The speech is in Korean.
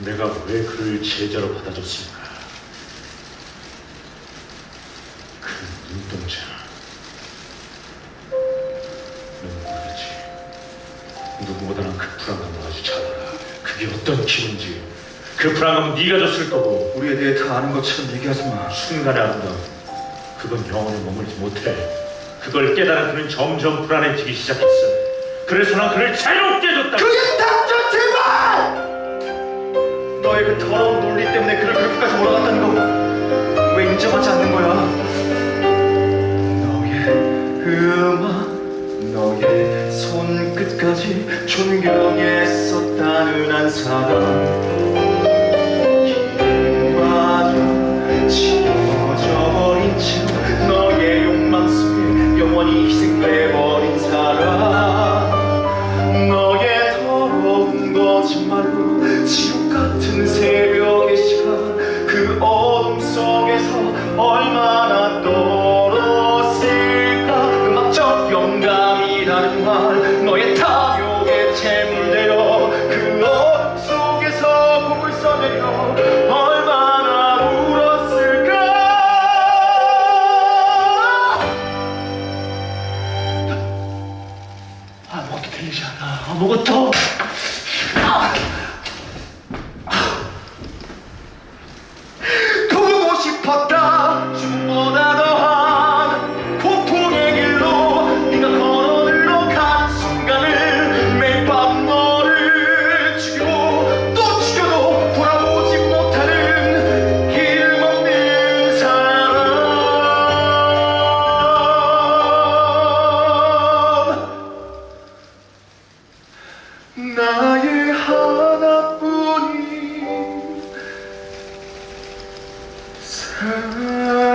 내가 왜 그를 제자로 받아줬을까? 그 눈동자. 넌 모르겠지. 누구보다 난그 불안감을 아주 잘 알아. 그게 어떤 기분인지. 그 불안감은 네가 줬을 거고 우리에 대해 다 아는 것처럼 얘기하지 마. 순간의 아름다움. 그건 영원히 머물지 못해. 그걸 깨달은 그는 점점 불안해지기 시작했어. 그래서 난 그를 자유롭게 해줬다. 그게 존경했었다는 한 사람 아무것도 들리지 않아 아무것도 아! time.